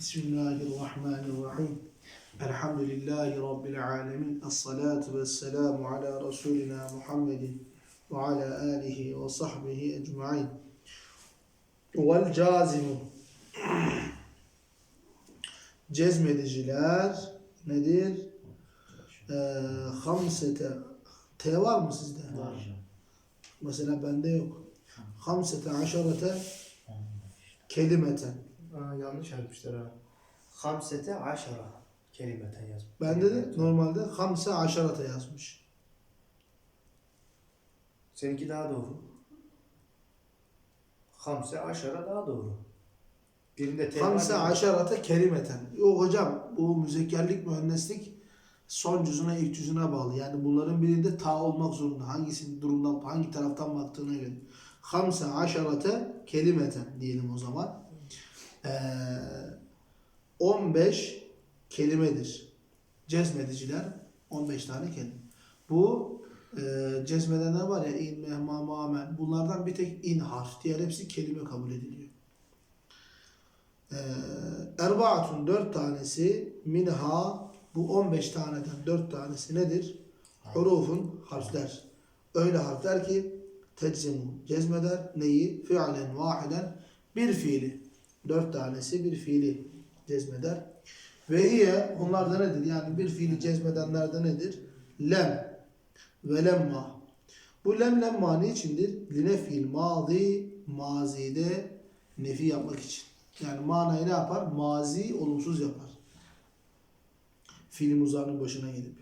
Bismillahirrahmanirrahim. Elhamdülillahi Rabbil alemin. Es-salatu vesselamu ala Resulina Muhammedin ve ala alihi ve sahbihi ecma'in. Vel cazimu. Cezmediciler nedir? Ee, hamsete. T var mı sizde? Var. Mesela bende yok. Hamsete aşarete kelimeten. Yanlış yazmışlar ha. Hamsete aşara kelimeten yazmış. Bende de normalde hamse aşarete yazmış. Seninki daha doğru. Hamse aşara daha doğru. Birinde T var, Hamse birinde- aşarete kelimeten. Yok hocam bu müzekkerlik mühendislik son cüzüne ilk cüzüne bağlı. Yani bunların birinde ta olmak zorunda. Hangisinin durumdan hangi taraftan baktığına göre. Hamse aşarete kelimeten diyelim o zaman. Ee, 15 kelimedir. Cezmediciler 15 tane kelime. Bu e, cezmedenler var ya in, mehma, mamen. Bunlardan bir tek in harf. Diğer hepsi kelime kabul ediliyor. Ee, Erbaatun dört tanesi minha bu 15 taneden dört tanesi nedir? Hurufun harfler. Öyle harfler ki teczimu cezmeder neyi? Fiilen vahiden bir fiili. Dört tanesi bir fiili cezmeder. Ve hiye onlar da nedir? Yani bir fiili cezmedenler de nedir? Lem ve lemma. Bu lem lemma ne içindir? Linefil mazi mazide nefi yapmak için. Yani manayı ne yapar? Mazi olumsuz yapar. Fiil muzarının başına gelip.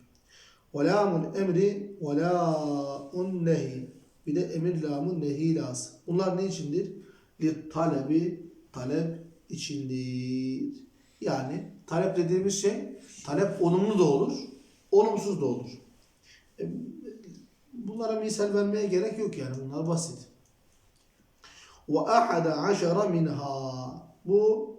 Velamul emri ve la'un nehi. Bir de emir lamun nehi lazım. Bunlar ne içindir? Li talebi talep içindir. Yani talep dediğimiz şey talep olumlu da olur, olumsuz da olur. E, Bunlara misal vermeye gerek yok yani. Bunlar basit. Ve ahada aşara minha. Bu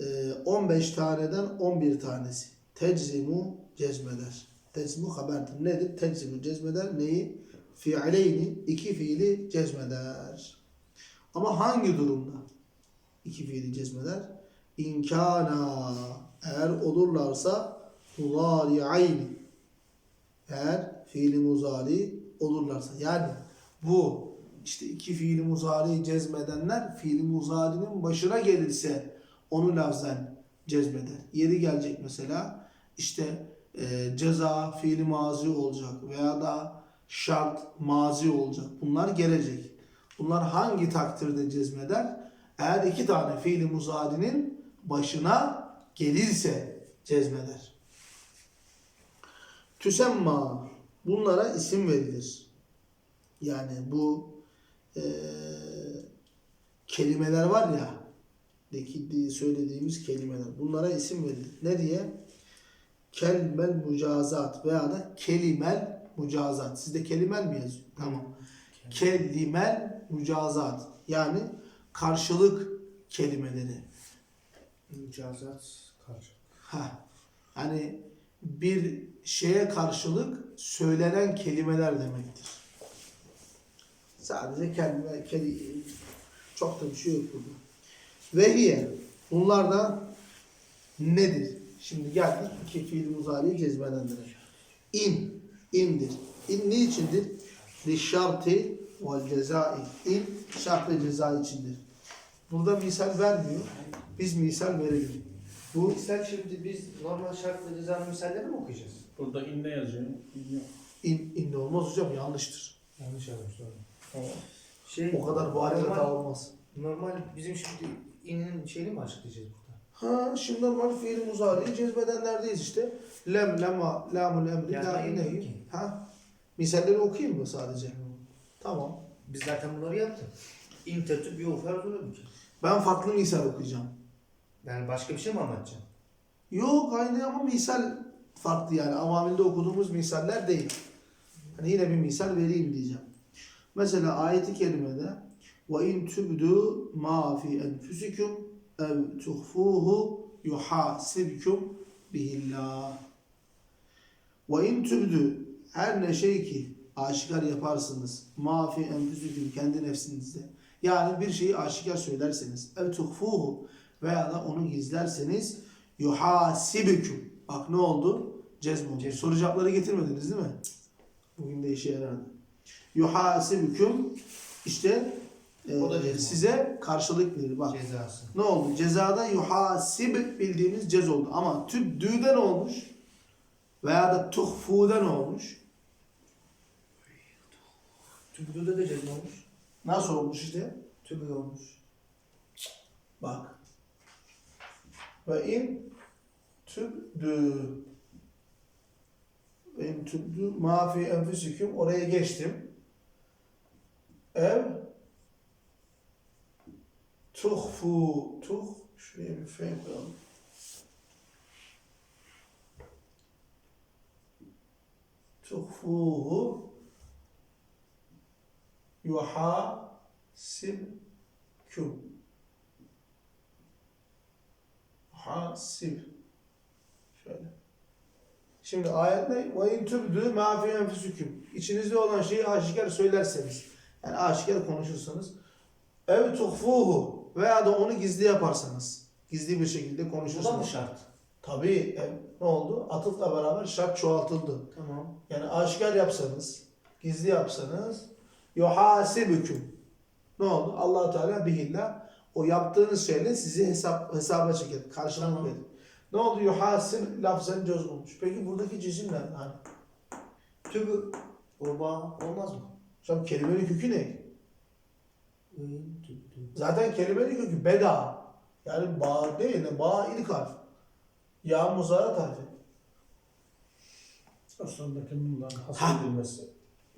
e, 15 taneden 11 tanesi. Teczimu cezmeder. Teczimu haberdir. Nedir? Teczimu cezmeder. Neyi? Fiileyni. iki fiili cezmeder. Ama hangi durumda? İki fiili cezmeder? İnkana. Eğer olurlarsa muzari'ayni. Eğer fiili muzari olurlarsa. Yani bu işte iki fiili muzari cezmedenler fiili muzarinin başına gelirse onu lafzen cezmeder. Yeri gelecek mesela işte e, ceza fiili mazi olacak veya da şart mazi olacak. Bunlar gelecek. Bunlar hangi takdirde cezmeder? Eğer iki tane fiili muzarinin başına gelirse cezmeder. Tüsemma bunlara isim verilir. Yani bu eee, kelimeler var ya deki söylediğimiz kelimeler bunlara isim verilir. Ne diye? Kelmel mucazat veya da kelimel mucazat. Sizde kelimel mi yazıyor? Tamam. Kelimel mucazat. Yani karşılık kelimeleri. Mücazat karşı. Ha. Hani bir şeye karşılık söylenen kelimeler demektir. Sadece kelime, kelime çok da bir şey yok burada. Ve hiye. Bunlar da nedir? Şimdi geldik iki fiil muzariyi cezbedenlere. İn, indir. İn ne içindir? Li şarti vel cezai. İn şart ve ceza içindir. Burada misal vermiyor. Biz misal verelim. Bu Misal şimdi biz normal şart ve cezanın misalleri mi okuyacağız? Burada inne yazıyor. İn yok. in, in de olmaz hocam yanlıştır. Yanlış yazmışlar. Tamam. Şey, O kadar normal- hata olmaz. Normal bizim şimdi inin şeyini mi açıklayacağız burada? Ha şimdi normal fiil muzariyi cezbedenlerdeyiz işte. Lem, lema, lamul emri, Yani la ki. Ha? Misalleri okuyayım mı sadece? Tamam. Biz zaten bunları yaptık. İn tertip bir ofer zorladık. Ben farklı misal okuyacağım. Yani başka bir şey mi anlatacaksın? Yok aynı ama misal farklı yani. Avamilde okuduğumuz misaller değil. Hani yine bir misal vereyim diyeceğim. Mesela ayeti kerimede in tubdu ma fi enfusikum ev tuhfuhu yuhasibkum bihillah. Ve in tubdu her ne şey ki aşikar yaparsınız ma fi enfusikum kendi nefsinizde. Yani bir şeyi aşikar söylerseniz ev tuhfuhu veya da onu gizlerseniz yuhasibüküm. Bak ne oldu? Cezm oldu. Cezm. Soru cevapları getirmediniz değil mi? Bugün de işe yaradı. Yuhasibüküm işte e, size karşılık verir. Bak Cezası. ne oldu? Cezada yuhasib bildiğimiz cez oldu. Ama tübdü'de ne olmuş? Veya da tuhfu'da ne olmuş? Tübdü'de de cezm olmuş. Nasıl olmuş işte? Tübdü olmuş. Bak. Ve in tübdü ve in tübdü ma fi enfüsiküm oraya geçtim. Ev tuhfu tuh şuraya bir fe koyalım. tuhfuhu yuhasibküm hasib. Şöyle. Şimdi ayet ne? Ve in tübdü ma fi enfüsüküm. İçinizde olan şeyi aşikar söylerseniz. Yani aşikar konuşursanız. Ev tuhfuhu veya da onu gizli yaparsanız. Gizli bir şekilde Bu da mı konuşursanız. şart? Tabii ev, ne oldu? Atıfla beraber şart çoğaltıldı. Tamam. Yani aşikar yapsanız, gizli yapsanız yuhasibüküm. Ne oldu? allah Teala bihillah o yaptığınız şeyle sizi hesap hesaba çeker. Karşılık Tamam. verir. Ne oldu? Yuhasib lafzen cöz olmuş. Peki buradaki cizim ne? Hani, Tübü. Bağ olmaz mı? hocam kelimenin kökü ne? Zaten kelimenin kökü beda. Yani ba değil de ba ilk harf. Ya muzarat harfi. Aslında bundan Ha. hasıl edilmesi.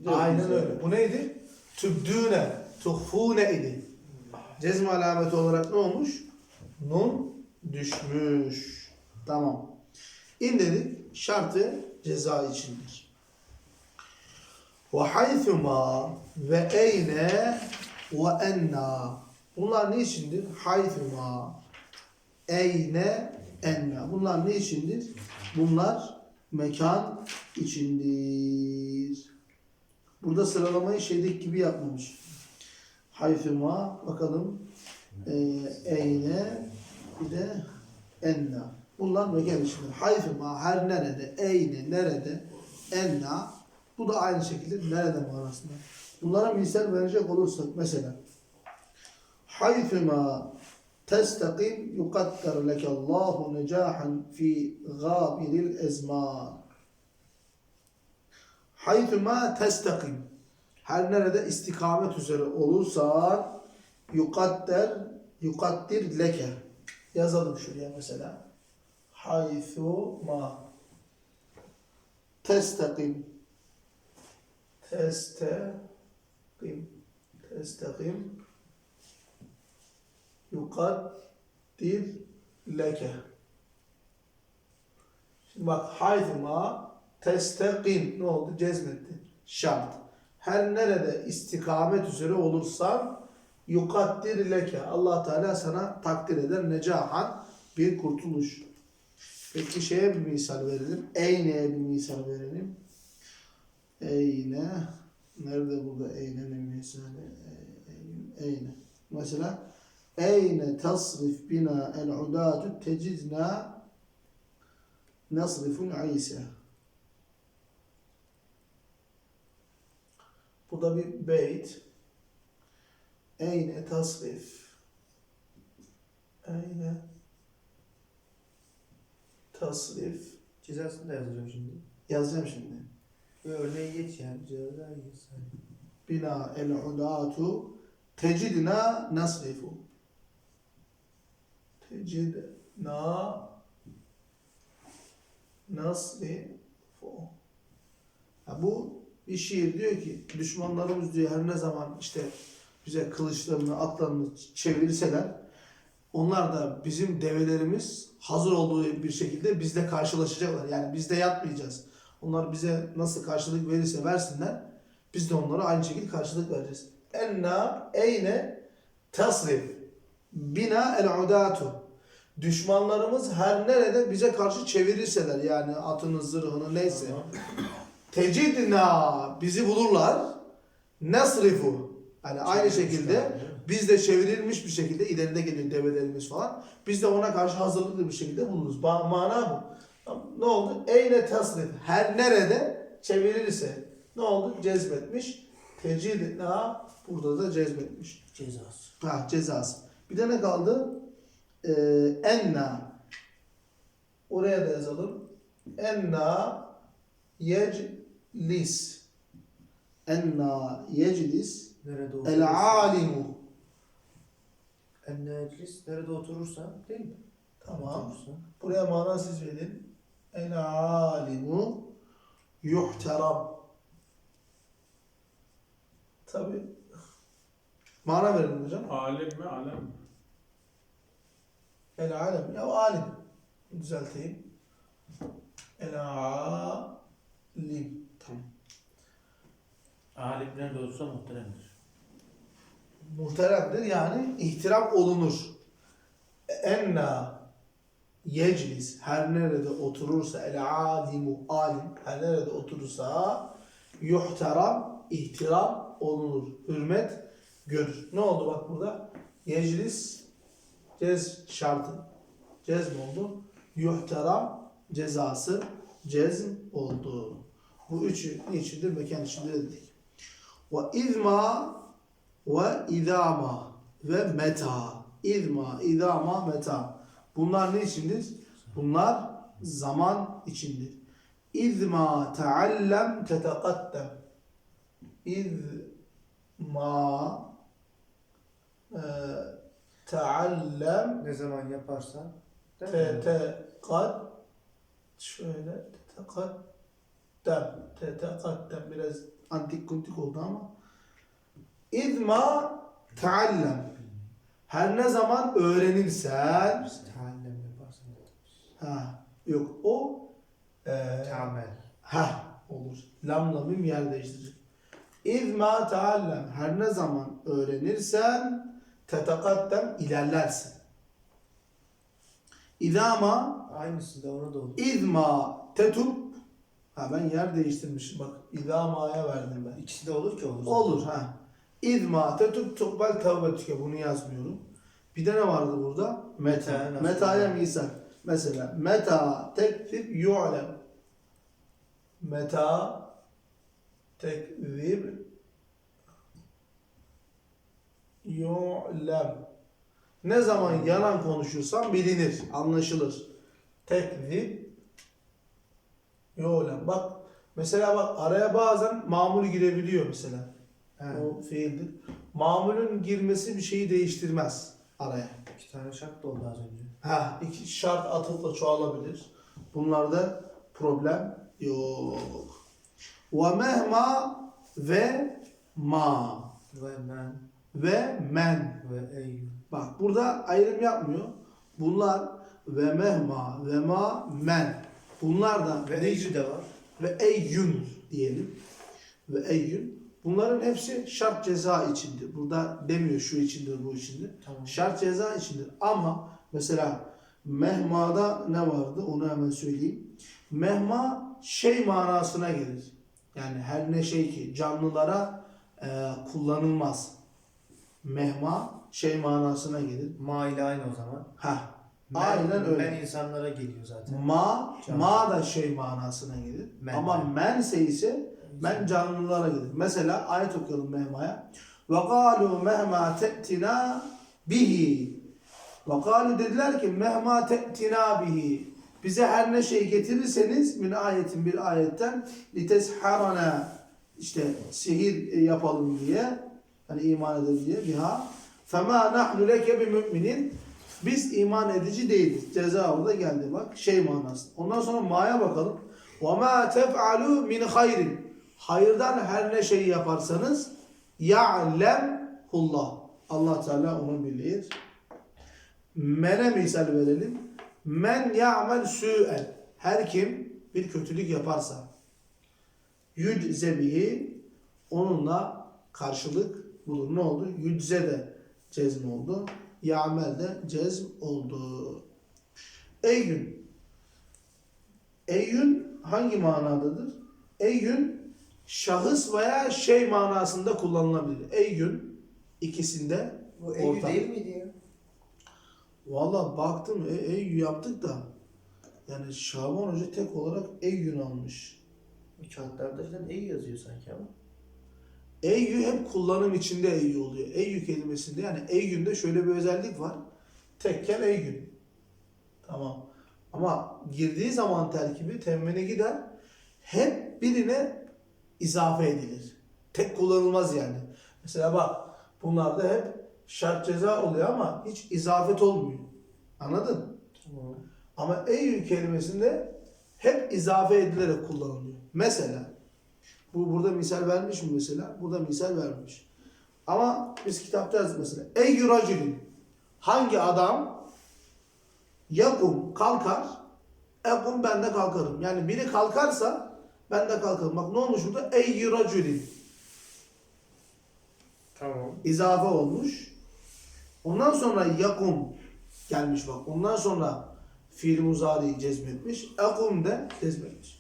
Aynen öyle. Bu neydi? Tübdüne, tuhfune idi. Cezm alameti olarak ne olmuş? Nun düşmüş. Tamam. İn dedik. Şartı ceza içindir. Ve haythuma ve eyne ve enna. Bunlar ne içindir? Haythuma, eyne, enna. Bunlar ne içindir? Bunlar mekan içindir. Burada sıralamayı şeydeki gibi yapmamış. Hayfuma bakalım e, eyne bir de enna. Bunlar mekan içindir. Hayfuma her nerede, eyne nerede, enna bu da aynı şekilde nerede manasında. Bunlara misal verecek olursak mesela Hayfuma testakim yukaddar leke Allahu necahan fi gâbiril ezman. Haythuma testakim. Her nerede istikamet üzere olursan yukadder yukaddir leke. Yazalım şuraya mesela. Haythuma testakim. Testakim. Testakim. Yukaddir leke. Şimdi bak haythuma testakim ne oldu? Cezmetti. Şart. Her nerede istikamet üzere olursan yukaddir leke. Allah Teala sana takdir eder necahan bir kurtuluş. Peki şeye bir misal verelim. Eyne'ye bir misal verelim. Eyne. Nerede burada eyne'nin misali? Ey- Eyne. Mesela Eyne tasrif bina el udatu tecidna nasrifun İsa. Bu da bir beyt. Eyne tasrif. Eyne tasrif. Cezasını da yazacağım şimdi. Yazacağım şimdi. Ve örneği geç yani. Ceza geç. Bina el udatu tecidna nasrifu. Tecidna nasrifu. Ha, bu bir şiir diyor ki düşmanlarımız diyor her ne zaman işte bize kılıçlarını atlarını çevirseler onlar da bizim develerimiz hazır olduğu bir şekilde bizle karşılaşacaklar. Yani biz de yatmayacağız. Onlar bize nasıl karşılık verirse versinler biz de onlara aynı şekilde karşılık vereceğiz. Enna eyne tasrif bina el udatu Düşmanlarımız her nerede bize karşı çevirirseler yani atını, zırhını neyse. Tecidna bizi bulurlar. Nasrifu. Yani aynı şekilde Biz de çevrilmiş bir şekilde ileride geliyor develerimiz falan. Biz de ona karşı hazırlıklı bir şekilde bulunuruz. Ba- mana bu. Ne oldu? Eyne tasrif. Her nerede çevirilirse ne oldu? Cezbetmiş. Tecrid ha burada da cezbetmiş. Cezası. Ha cezası. Bir de ne kaldı? Ee, enna. Oraya da yazalım. Enna yeclis. Enna yeclis. El alimu. En neclis nerede oturursa değil mi? Tamam. Oturursa. Buraya mana siz verin. El alimu yuhteram. Tabi. Mana verin hocam. Alim mi alem mi? El alem. Ya alim. Düzelteyim. El alim. Tamam. Alim nerede olsa muhteremdir. Muhteremdir yani ihtiram olunur. Enna yeclis her nerede oturursa el alimu alim her nerede oturursa yuhteram ihtiram olunur. Hürmet görür. Ne oldu bak burada? Yeclis cez şartı. Cezm oldu. Yuhteram cezası cezm oldu. Bu üçü niçindir? Mekan içinde dedik. Ve izma ve idama ve meta. İzma, idama, meta. Bunlar ne içindir? Bunlar zaman içindir. İzma taallem tetekaddem. İzma e, taallem Ne zaman yaparsan tetekad şöyle tetekaddem tetekaddem biraz antik kuntik oldu ama İzma taallem her ne zaman öğrenirsen Taallem yaparsan. ha yok o e, Tamel. ha olur lamla mim yer değiştirir İzma taallem her ne zaman öğrenirsen tetekaddem ilerlersin İzama Aynısı da ona da olur. İzma tetup ha ben yer değiştirmişim bak İzama'ya verdim ben İkisi de olur ki olur. Olur ha. İzma tetup tukbel tevbetüke bunu yazmıyorum. Bir de ne vardı burada? Meta. Meta? Meta'ya misal. Mesela meta tekzib yu'lem. Meta tekzib yu'lem. Ne zaman yalan konuşursan bilinir, anlaşılır. Tekzib yu'lem. Bak mesela bak araya bazen mamul girebiliyor mesela. He. O fiildir. Mamulün girmesi bir şeyi değiştirmez araya. İki tane şart da oldu az önce. Ha, iki şart atıfla çoğalabilir. Bunlarda problem yok. Ve mehma ve ma Ve men ve men. ve eyyün. Bak burada ayrım yapmıyor. Bunlar ve mehma ve ma men. Bunlar da Ve eyyü de var. ve eyyün diyelim. Ve eyyün. Bunların hepsi şart ceza içindir. Burada demiyor şu içindir bu içindir. Tamam. Şart ceza içindir. Ama mesela mehmada ne vardı onu hemen söyleyeyim. Mehma şey manasına gelir. Yani her ne şey ki canlılara e, kullanılmaz. Mehma şey manasına gelir. Ma ile aynı o zaman. Ha. Men, Aynen öyle. Men insanlara geliyor zaten. Ma, Canlı. ma da şey manasına gelir. Men. Ama mense ise men canlılara gelir. Mesela ayet okuyalım mehmaya. Ve galu mehma te'tina bihi. Ve galu dediler ki mehma te'tina bihi. Bize her ne şey getirirseniz min ayetin bir ayetten litesharana işte sihir yapalım diye hani iman edelim diye biha. Fema nahnu leke bimü'minin biz iman edici değiliz. Ceza orada geldi bak şey manası. Ondan sonra ma'ya bakalım. وَمَا تَفْعَلُوا مِنْ خَيْرٍ Hayırdan her ne şeyi yaparsanız يَعْلَمْهُ Allah Teala onu bilir. Men'e misal verelim. Men ya'mel su'en. Her kim bir kötülük yaparsa yücze bihi onunla karşılık bulur. Ne oldu? Yücze de cezm oldu. Ya'mel de cezm oldu. Eyyün. Eyyün hangi manadadır? Eyyün şahıs veya şey manasında kullanılabilir. Eyyün ikisinde Bu Eyyü Ortak. değil miydi ya? Valla baktım e, Eyyü yaptık da yani Şaban Hoca tek olarak Eyyü'nü almış. Kağıtlarda falan Eyyü yazıyor sanki ama. Eyyü hep kullanım içinde Eyyü oluyor. Eyyü kelimesinde yani Eyyü'nde şöyle bir özellik var. Tekken Eyyü. Tamam. Ama girdiği zaman terkibi temmine gider. Hep birine izafe edilir. Tek kullanılmaz yani. Mesela bak bunlarda hep şart ceza oluyor ama hiç izafet olmuyor. Anladın? Tamam. Ama Eyyü kelimesinde hep izafe edilerek kullanılıyor. Mesela bu burada misal vermiş mi mesela? Burada misal vermiş. Ama biz kitapta yazdık mesela. Eyyü racülün. Hangi adam yakum kalkar ekum ben de kalkarım. Yani biri kalkarsa ben de kalkarım. Bak ne olmuş burada? Eyyü racülün. Tamam. izafe olmuş. Ondan sonra yakum gelmiş bak. Ondan sonra fiil muzariyi cezmetmiş. Akum de cezmetmiş.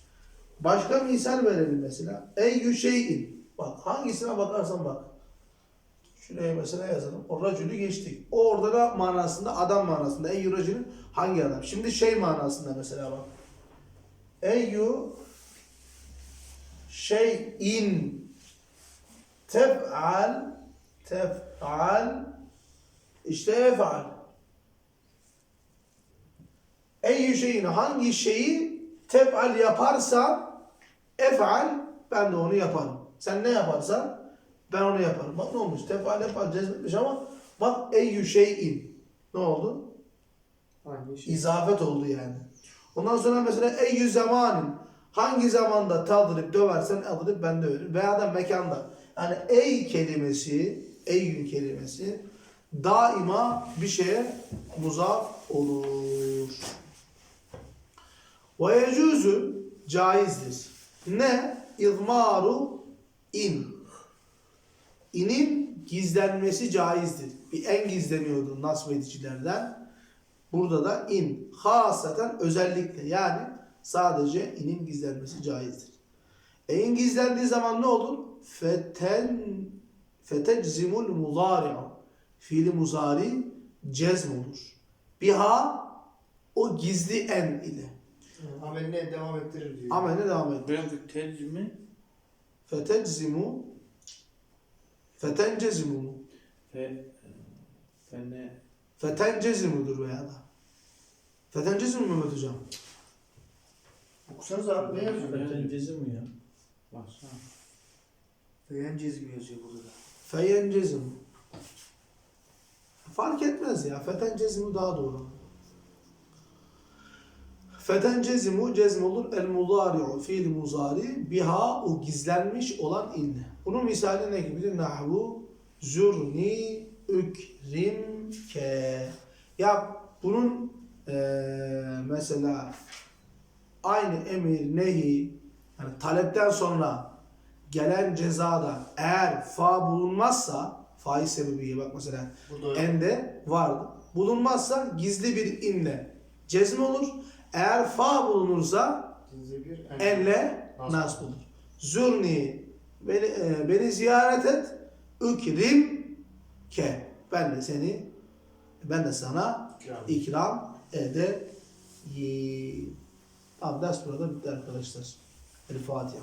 Başka misal verelim mesela. Eyyü şeyin. Bak hangisine bakarsan bak. Şuraya mesela yazalım. O racülü geçtik. O orada da manasında adam manasında. Eyyü racülün hangi adam? Şimdi şey manasında mesela bak. Eyyü şeyin tef'al tef'al işte ef'al Eyyü şeyin hangi şeyi tef'al yaparsan ef'al ben de onu yaparım. Sen ne yaparsan ben onu yaparım. Bak ne olmuş? Tef'al ef'al cezmetmiş ama bak eyyü şeyin ne oldu? Hangi şey? İzafet oldu yani. Ondan sonra mesela eyyü zamanin hangi zamanda tadrip döversen adrip ben döverim. Veya da mekanda. Yani ey kelimesi, eyyün kelimesi daima bir şeye muzaf olur. Ve yecuzu caizdir. Ne? İzmaru in. İnin gizlenmesi caizdir. Bir en gizleniyordu nasb edicilerden. Burada da in. Hasaten özellikle yani sadece inin gizlenmesi caizdir. E gizlendiği zaman ne olur? Feten feteczimul muzari'u. Fiili muzari cezm olur. Biha o gizli en ile. Ameline devam ettirir diyor. Amele devam et. Buradaki tercüme Feteczimu Fetencezimu mu? fe, fene, Fetencezimudur veya da. Fetencezimu mu Mehmet Hocam? Okusanız abi ne yazıyor? Fetencezi mi ya? Baksana. Feyen cezmi yazıyor burada da. Feyencezimu. Fark etmez ya. Fetencezimu daha doğru. Fetencezimu cezm olur. El muzari'u fiil muzari biha o gizlenmiş olan inne. Bunun misali ne gibidir? Nahvu zurni ükrimke. Ya bunun eee, mesela aynı emir nehi yani talepten sonra gelen cezada eğer fa bulunmazsa faiz sebebiye bak mesela Burada ende vardı. Bulunmazsa gizli bir inle cezm olur. Eğer fa bulunursa enle Nasb. nasb olur. Zurni beni, e, beni ziyaret et ükrim ke ben de seni ben de sana İkram. ikram edeyim. Tamam ders burada bitti arkadaşlar. El Fatiha.